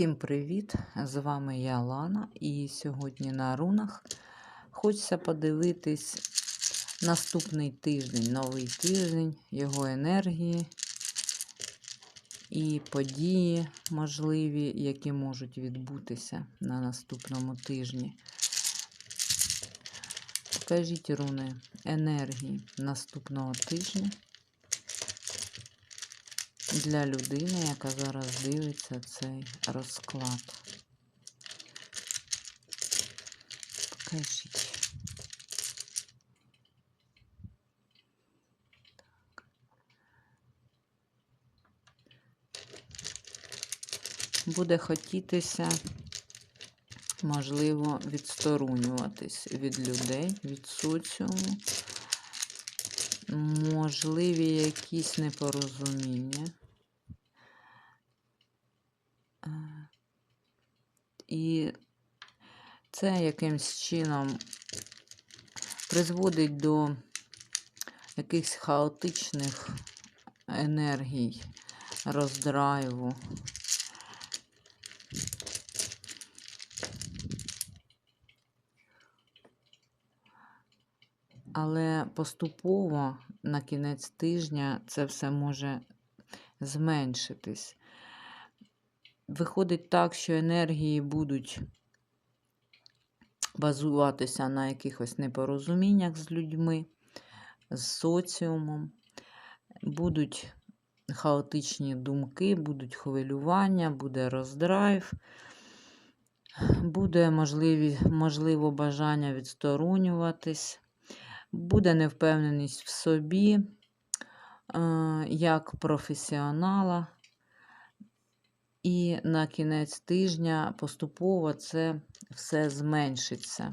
Всім привіт! З вами я Лана, і сьогодні на рунах хочеться подивитись наступний тиждень, новий тиждень, його енергії і події можливі, які можуть відбутися на наступному тижні. Покажіть руни енергії наступного тижня для людини, яка зараз дивиться цей розклад. Покажіть. Буде хотітися, можливо, відсторонюватись від людей, від соціуму. Можливі якісь непорозуміння. І це якимсь чином призводить до якихось хаотичних енергій, роздрайву. Але поступово на кінець тижня це все може зменшитись. Виходить так, що енергії будуть базуватися на якихось непорозуміннях з людьми, з соціумом, будуть хаотичні думки, будуть хвилювання, буде роздрайв, буде можливі, можливо бажання відсторонюватись, буде невпевненість в собі е, як професіонала. І на кінець тижня поступово це все зменшиться.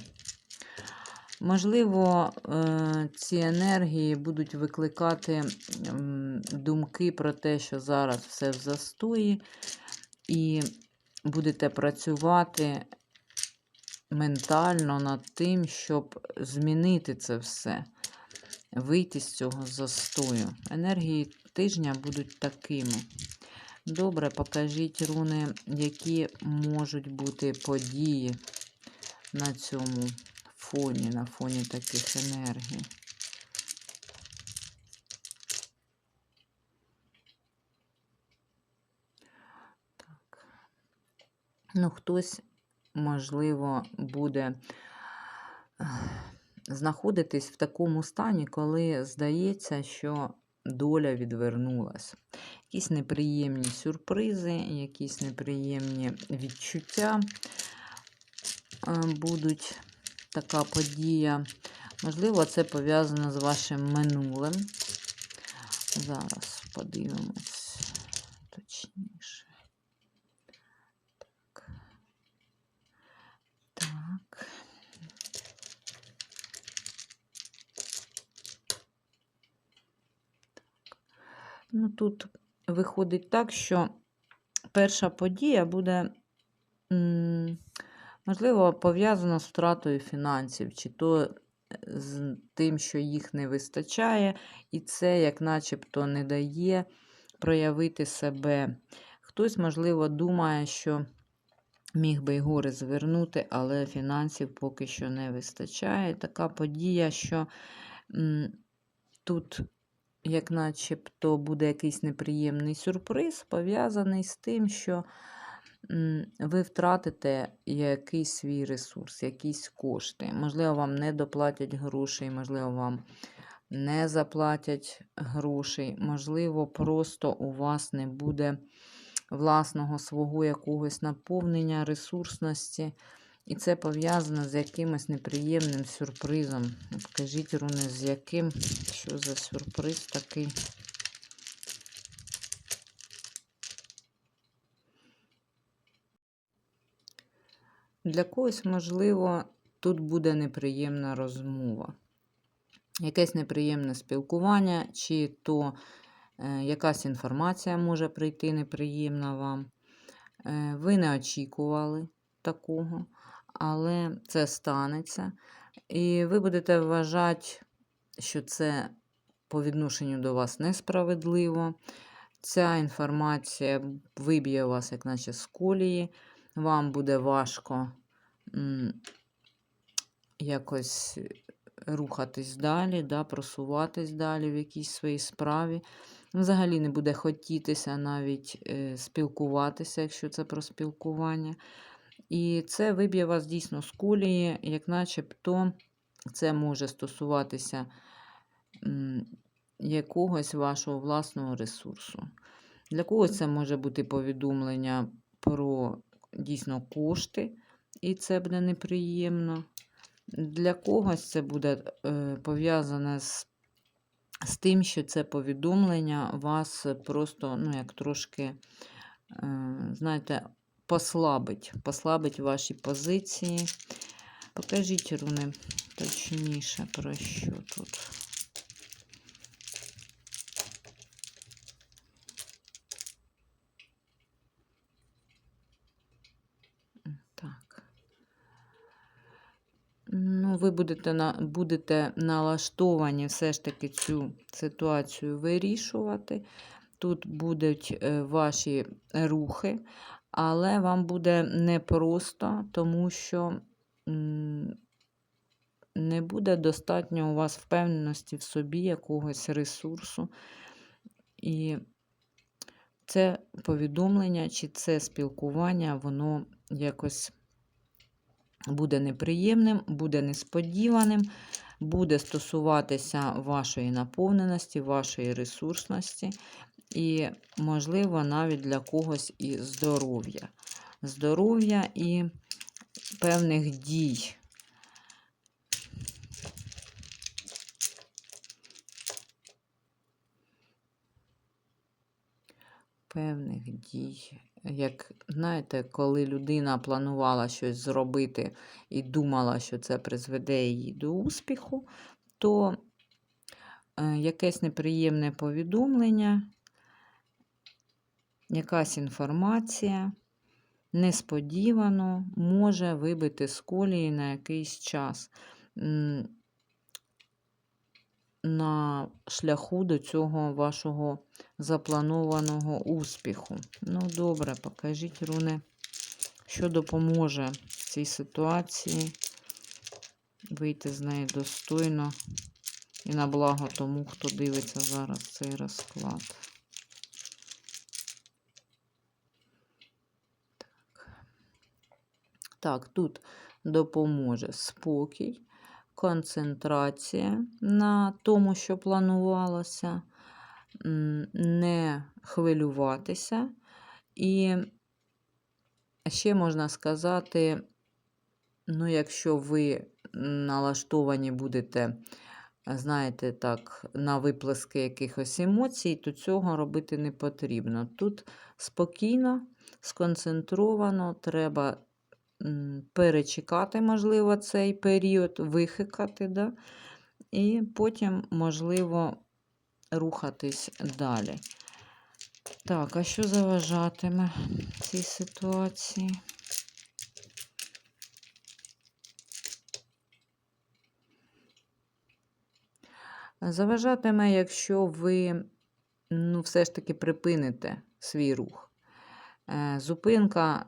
Можливо, е, ці енергії будуть викликати думки про те, що зараз все в застої, і будете працювати ментально над тим, щоб змінити це все, вийти з цього застою. Енергії тижня будуть такими. Добре, покажіть руни, які можуть бути події на цьому фоні, на фоні таких енергій. Так. Ну, хтось, можливо, буде знаходитись в такому стані, коли здається, що доля відвернулась. Якісь неприємні сюрпризи, якісь неприємні відчуття будуть така подія. Можливо, це пов'язано з вашим минулим. Зараз подивимось точніше. Так. Так. Ну, тут виходить так, що перша подія буде, можливо, пов'язана з втратою фінансів, чи то з тим, що їх не вистачає, і це, як начебто, не дає проявити себе. Хтось, можливо, думає, що міг би й гори звернути, але фінансів поки що не вистачає. Така подія, що тут як начебто буде якийсь неприємний сюрприз, пов'язаний з тим, що ви втратите якийсь свій ресурс, якісь кошти. Можливо, вам не доплатять грошей, можливо, вам не заплатять грошей, можливо, просто у вас не буде власного свого якогось наповнення, ресурсності. І це пов'язано з якимось неприємним сюрпризом. Скажіть, руни, з яким? Що за сюрприз такий? Для когось, можливо, тут буде неприємна розмова. Якесь неприємне спілкування, чи то е, якась інформація може прийти неприємна вам. Е, ви не очікували такого але це станеться. І ви будете вважати, що це по відношенню до вас несправедливо, Ця інформація виб'є вас, як наче з колії. Вам буде важко якось рухатись далі, да, просуватись далі в якійсь своїй справі. Взагалі не буде хотітися навіть е, спілкуватися, якщо це про спілкування. І це виб'є вас дійсно з колії, як начебто це може стосуватися якогось вашого власного ресурсу. Для когось це може бути повідомлення про дійсно кошти, і це буде неприємно. Для когось це буде е, пов'язане з, з тим, що це повідомлення вас просто, ну, як трошки, е, знаєте, послабить, послабить ваші позиції. Покажіть, руни, точніше, про що тут. Так. Ну, ви будете, на, будете налаштовані все ж таки цю ситуацію вирішувати. Тут будуть е, ваші рухи, але вам буде непросто, тому що не буде достатньо у вас впевненості в собі, якогось ресурсу. І це повідомлення чи це спілкування, воно якось буде неприємним, буде несподіваним, буде стосуватися вашої наповненості, вашої ресурсності, і, можливо, навіть для когось і здоров'я. Здоров'я і певних дій. Певних дій. Як знаєте, коли людина планувала щось зробити і думала, що це призведе її до успіху, то е, якесь неприємне повідомлення, якась інформація несподівано може вибити з колії на якийсь час на шляху до цього вашого запланованого успіху. Ну, добре, покажіть, руни, що допоможе в цій ситуації вийти з неї достойно і на благо тому, хто дивиться зараз цей розклад. Так тут допоможе спокій, концентрація на тому, що планувалося, не хвилюватися. І ще можна сказати, ну, якщо ви налаштовані будете, знаєте, так, на виплески якихось емоцій, то цього робити не потрібно. Тут спокійно, сконцентровано, треба перечекати, можливо, цей період, вихикати, да? і потім, можливо, рухатись далі. Так, а що заважатиме цій ситуації? Заважатиме, якщо ви ну, все ж таки припините свій рух. Е, Зупинка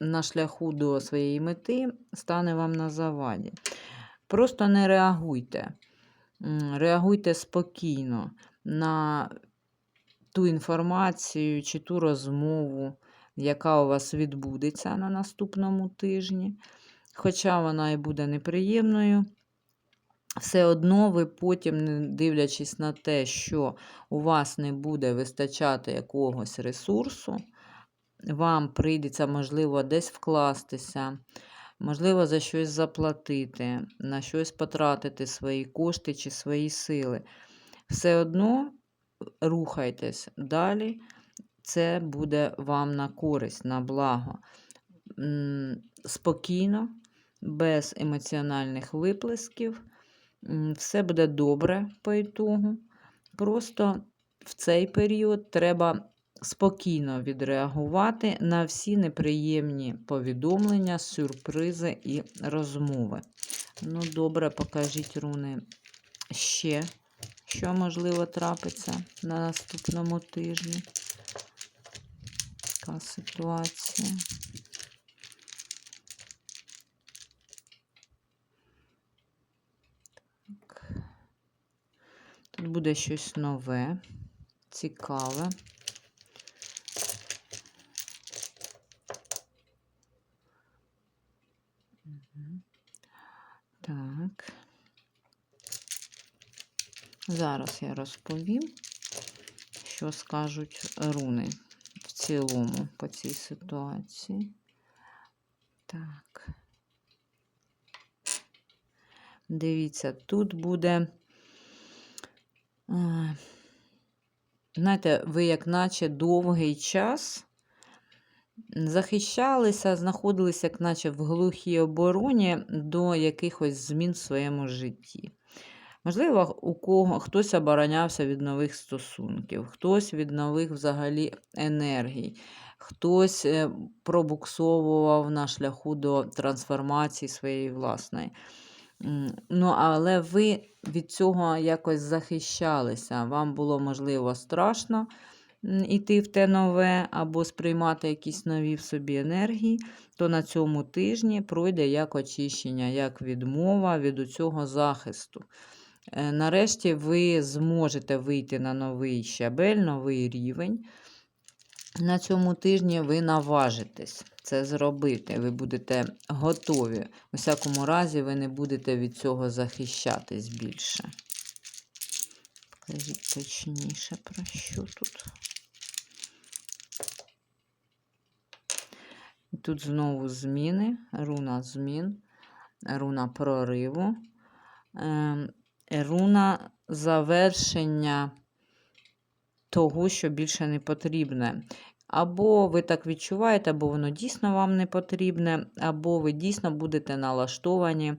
на шляху до своєї мети стане вам на заваді. Просто не реагуйте. Реагуйте спокійно на ту інформацію чи ту розмову, яка у вас відбудеться на наступному тижні. Хоча вона і буде неприємною, все одно ви потім, дивлячись на те, що у вас не буде вистачати якогось ресурсу, вам прийдеться, можливо, десь вкластися, можливо, за щось заплатити, на щось потратити свої кошти чи свої сили. Все одно рухайтесь далі, це буде вам на користь, на благо. Спокійно, без емоціональних виплесків. Все буде добре по ітогу. Просто в цей період треба спокійно відреагувати на всі неприємні повідомлення, сюрпризи і розмови. Ну, добре, покажіть руни ще, що можливо трапиться на наступному тижні. Така ситуація. Тут буде щось нове, цікаве. Мгм. Так. Зараз я розповім, що скажуть руни в цілому по цій ситуації. Так. Дивіться, тут буде. Знаєте, ви як наче довгий час захищалися, знаходилися, як наче в глухій обороні до якихось змін в своєму житті. Можливо, у кого хтось оборонявся від нових стосунків, хтось від нових взагалі енергій, хтось е, пробуксовував на шляху до трансформації своєї власної. Ну, але ви від цього якось захищалися. Вам було, можливо, страшно м, іти в те нове або сприймати якісь нові в собі енергії, то на цьому тижні пройде як очищення, як відмова від цього захисту. Е, Нарешті ви зможете вийти на новий щабель, новий рівень. На цьому тижні ви наважитесь це зробити. Ви будете готові. У всякому разі, ви не будете від цього захищатись більше. Покажіть точніше, про що тут. Тут знову зміни, руна змін, руна прориву, ем, руна завершення того, що більше не потрібне. Або ви так відчуваєте, або воно дійсно вам не потрібне, або ви дійсно будете налаштовані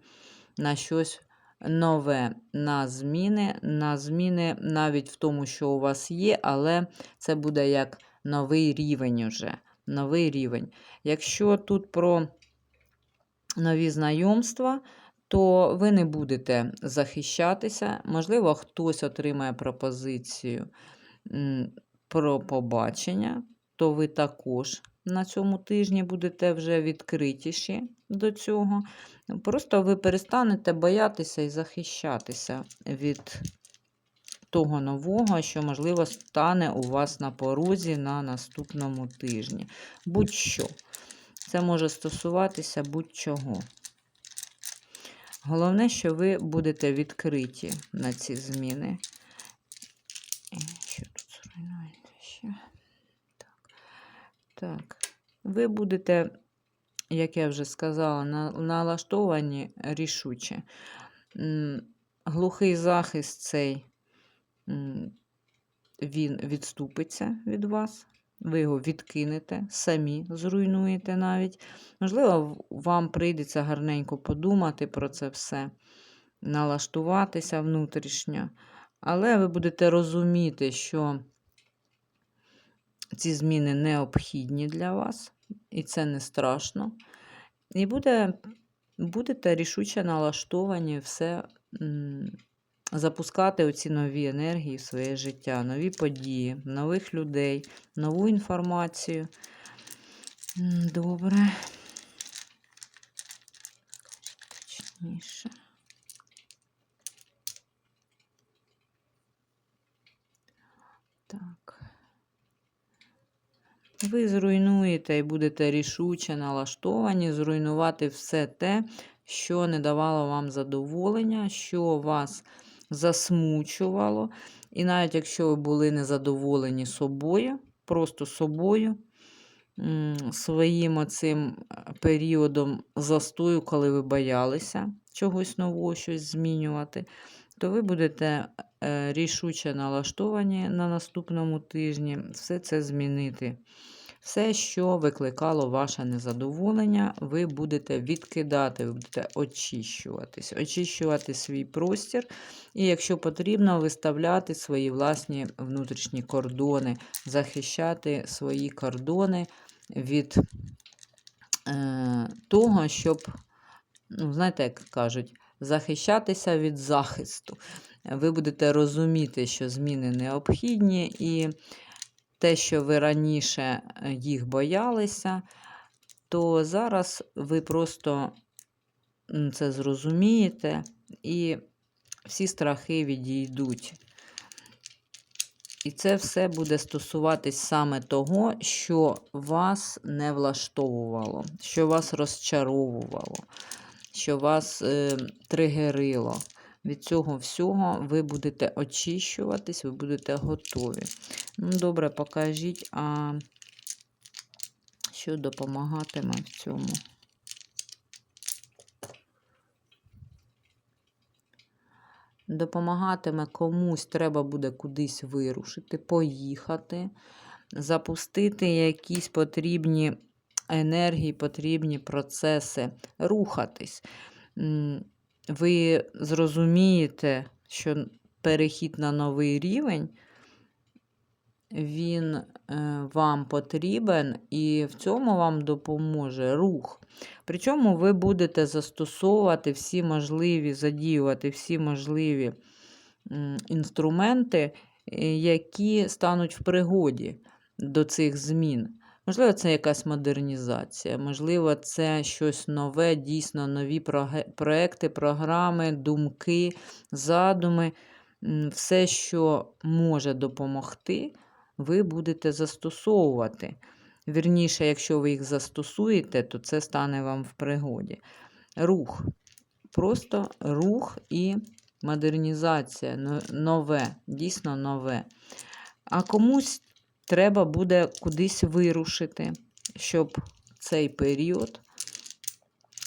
на щось нове, на зміни, на зміни навіть в тому, що у вас є, але це буде як новий рівень уже. Новий рівень. Якщо тут про нові знайомства, то ви не будете захищатися. Можливо, хтось отримає пропозицію про побачення, то ви також на цьому тижні будете вже відкритіші до цього. Просто ви перестанете боятися і захищатися від того нового, що, можливо, стане у вас на порозі на наступному тижні. Будь-що. Це може стосуватися будь-чого. Головне, що ви будете відкриті на ці зміни. Що тут зруйнується ще? Так. так. Ви будете, як я вже сказала, налаштовані рішуче. Глухий захист цей він відступиться від вас. Ви його відкинете, самі зруйнуєте навіть. Можливо, вам прийдеться гарненько подумати про це все, налаштуватися внутрішньо. Але ви будете розуміти, що ці зміни необхідні для вас, і це не страшно. І буде, будете рішуче налаштовані все запускати оці нові енергії в своє життя, нові події, нових людей, нову інформацію. Добре. Точніше. Так. Ви зруйнуєте і будете рішуче налаштовані зруйнувати все те, що не давало вам задоволення, що вас засмучувало. І навіть якщо ви були незадоволені собою, просто собою, своїм оцим е, періодом застою, коли ви боялися чогось нового, щось змінювати, то ви будете е, рішуче налаштовані на наступному тижні все це змінити. Все, що викликало ваше незадоволення, ви будете відкидати, ви будете очищуватись, очищувати свій простір, і, якщо потрібно, виставляти свої власні внутрішні кордони, захищати свої кордони від е, того, щоб, ну, знаєте, як кажуть, захищатися від захисту. ви будете розуміти, що зміни необхідні, і те, що ви раніше е, їх боялися, то зараз ви просто це зрозумієте, і всі страхи відійдуть. І це все буде стосуватись саме того, що вас не влаштовувало, що вас розчаровувало, що вас е, тригерило. Від цього всього ви будете очищуватись, ви будете готові. Ну, добре, покажіть, а що допомагатиме в цьому? Допомагатиме комусь, треба буде кудись вирушити, поїхати, запустити якісь потрібні енергії, потрібні процеси, рухатись. Ви зрозумієте, що перехід на новий рівень, він е, вам потрібен, і в цьому вам допоможе рух. Причому ви будете застосовувати всі можливі, задіювати всі можливі інструменти, е, які стануть в пригоді до цих змін. Можливо, це якась модернізація, можливо, це щось нове, дійсно нові проекти, програми, думки, задуми. Все, що може допомогти, ви будете застосовувати. Вірніше, якщо ви їх застосуєте, то це стане вам в пригоді. Рух. Просто рух і модернізація, нове, дійсно нове. А комусь треба буде кудись вирушити, щоб цей період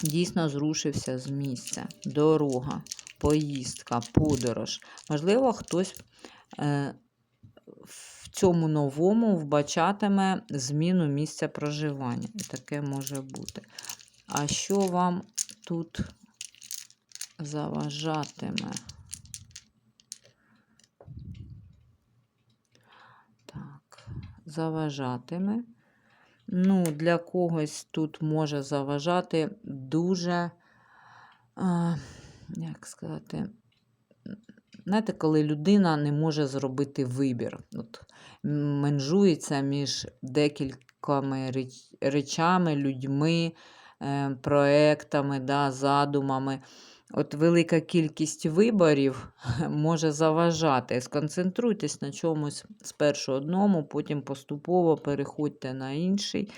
дійсно зрушився з місця. Дорога, поїздка, подорож. Можливо, хтось е, цьому новому вбачатиме зміну місця проживання. І таке може бути. А що вам тут заважатиме? Так, заважатиме. Ну, для когось тут може заважати дуже, як сказати, знаєте, коли людина не може зробити вибір. От, менжується між декількома речами, людьми, е, проектами, да, задумами. От велика кількість виборів може заважати. Сконцентруйтесь на чомусь спершу одному, потім поступово переходьте на інший.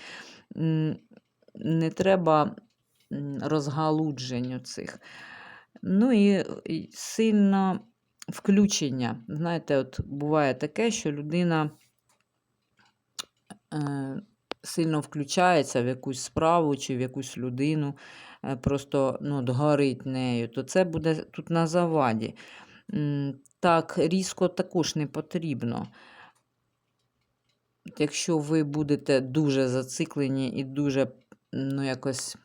Не треба розгалуджень цих. Ну і сильно включення. Знаєте, от буває таке, що людина е, сильно включається в якусь справу чи в якусь людину, е, просто ну, горить нею, то це буде тут на заваді. Так, різко також не потрібно. Якщо ви будете дуже зациклені і дуже ну, якось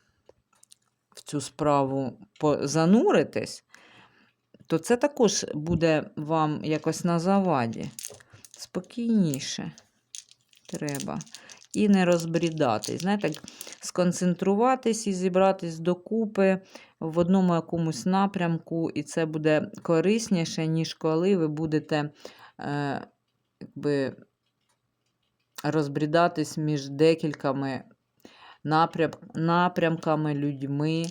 в цю справу зануритесь, то це також буде вам якось на заваді. Спокійніше треба. І не розбрідатись. Знаєте, сконцентруватись і зібратись докупи в одному якомусь напрямку, і це буде корисніше, ніж коли ви будете е, якби, розбрідатись між декількома напрям, напрямками, людьми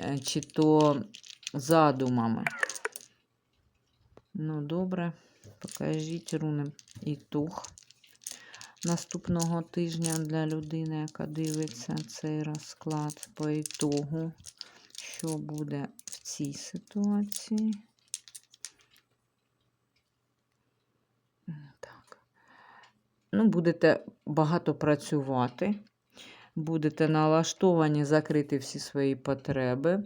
е, чи то задумами. Ну, добре, покажіть руни ітог наступного тижня для людини, яка дивиться цей розклад по ітогу. Що буде в цій ситуації? Так. Ну, будете багато працювати, будете налаштовані закрити всі свої потреби.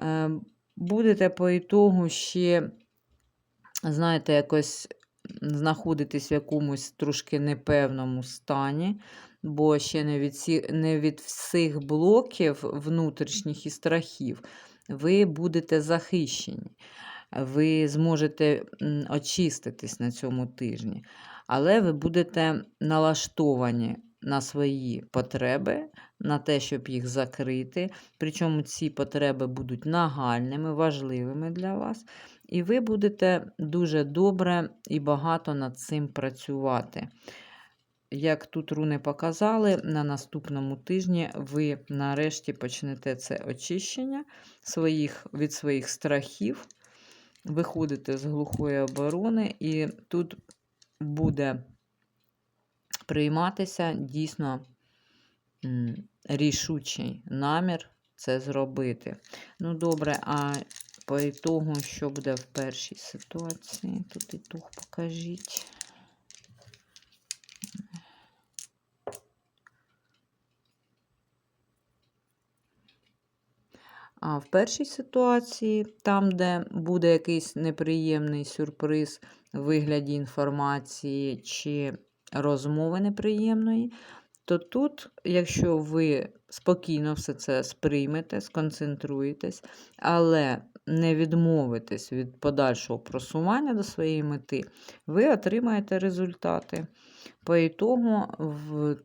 Е, Будете по ітогу ще, знаєте, якось знаходитись в якомусь трошки непевному стані, бо ще не від, всі, не від всіх блоків внутрішніх і страхів ви будете захищені. Ви зможете очиститись на цьому тижні, але ви будете налаштовані на свої потреби, на те, щоб їх закрити. Причому ці потреби будуть нагальними, важливими для вас. І ви будете дуже добре і багато над цим працювати. Як тут руни показали, на наступному тижні ви нарешті почнете це очищення своїх, від своїх страхів, виходите з глухої оборони, і тут буде прийматися дійсно рішучий намір це зробити. Ну, добре, а по ітогу, що буде в першій ситуації? Тут ітог покажіть. А в першій ситуації, там, де буде якийсь неприємний сюрприз в вигляді інформації чи розмови неприємної, то тут, якщо ви спокійно все це сприймете, сконцентруєтесь, але не відмовитесь від подальшого просування до своєї мети, ви отримаєте результати. По ітогу в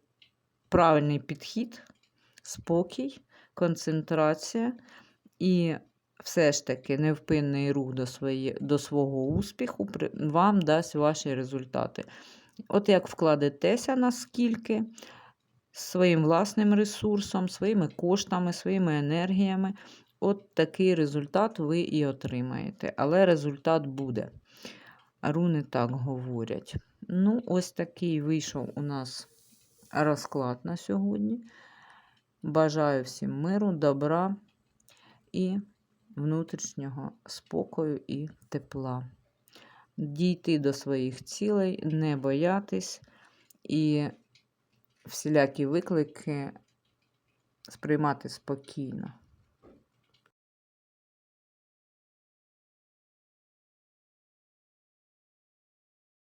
правильний підхід, спокій, концентрація і все ж таки невпинний рух до, своє, до свого успіху вам дасть ваші результати. От як вкладетеся наскільки своїм власним ресурсом, своїми коштами, своїми енергіями, от такий результат ви і отримаєте. Але результат буде. Руни так говорять. Ну, ось такий вийшов у нас розклад на сьогодні. Бажаю всім миру, добра і внутрішнього спокою і тепла. Дійти до своїх цілей, не боятись і всілякі виклики сприймати спокійно.